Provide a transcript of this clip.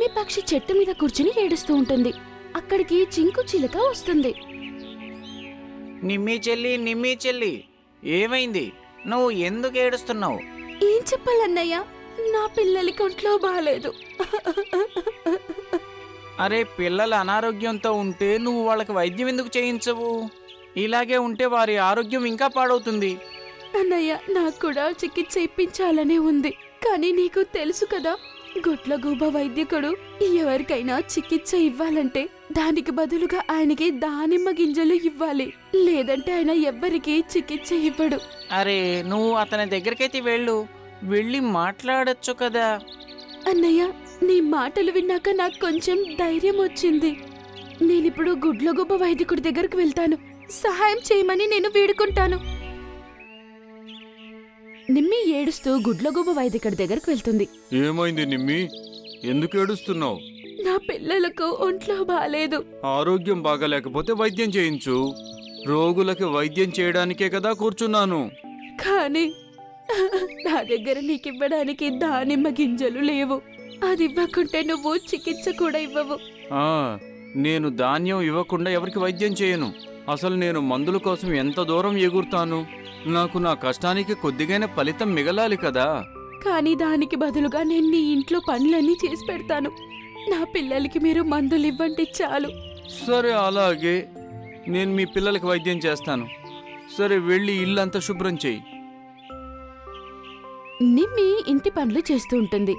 నిమ్మి పక్షి చెట్టు మీద కూర్చుని ఏడుస్తూ ఉంటుంది. అక్కడికి చింకు చిలుక వస్తుంది. నిమ్మి చెల్లి నిమ్మి చెల్లి ఏమైంది? నువ్వు ఎందుకు ఏడుస్తున్నావు? ఏం చెప్పాలన్నయ్య? నా పిల్లలకి ఒంట్లో బాగాలేదు అరే పిల్లలు అనారోగ్యంతో ఉంటే నువ్వు వాళ్ళకి వైద్యం ఎందుకు చేయించవు? ఇలాగే ఉంటే వారి ఆరోగ్యం ఇంకా పాడవుతుంది. అన్నయ్య నాకు కూడా చికిత్స ఇప్పించాలనే ఉంది. కానీ నీకు తెలుసు కదా గుడ్లగూబ వైద్యకుడు ఎవరికైనా చికిత్స ఇవ్వాలంటే దానికి బదులుగా ఆయనకి దానిమ్మ గింజలు ఇవ్వాలి. లేదంటే ఆయన ఎవ్వరికి చికిత్స ఇవ్వడు. అరే నువ్వు అతని దగ్గరికైతే వెళ్ళు. వెళ్ళి మాట్లాడొచ్చు కదా. అన్నయ్య నీ మాటలు విన్నాక నాకు కొంచెం ధైర్యం వచ్చింది. నేనిప్పుడు గుడ్లగూబ వైద్యకుడి దగ్గరకు వెళ్తాను. సహాయం చేయమని నేను వేడుకుంటాను. నిమ్మి ఏడుస్తూ గుడ్లగూబ వైద్యకుడి దగ్గరకు వెళ్తుంది. ఏమైంది నిమ్మి? ఎందుకు ఏడుస్తున్నావు? నా పిల్లలకు ఒంట్లో బాలేదు. ఆరోగ్యం బాగాలేకపోతే వైద్యం చేయించు. రోగులకి వైద్యం చేయడానికే కదా కూర్చున్నాను. కానీ నా దగ్గర నీకివ్వడానికి దానిమ్మ గింజలు లేవు. అది ఇవ్వకుంటే నువ్వు చికిత్స కూడా ఇవ్వవు. ఆ నేను ధాన్యం ఇవ్వకుండా ఎవరికి వైద్యం చేయను. అసలు నేను మందుల కోసం ఎంత దూరం ఎగురుతాను? నాకు నా కష్టానికి కొద్దిగైన ఫలితం మిగలాలి కదా. కానీ దానికి బదులుగా నేను నీ ఇంట్లో పనులన్నీ చేసి పెడతాను. నా పిల్లలకి మీరు మందులు ఇవ్వండి చాలు. సరే అలాగే. నేను మీ పిల్లలకి వైద్యం చేస్తాను. సరే వెళ్ళి ఇల్లంతా శుభ్రం చేయి. నిమ్మి ఇంటి పనులు చేస్తూ ఉంటుంది.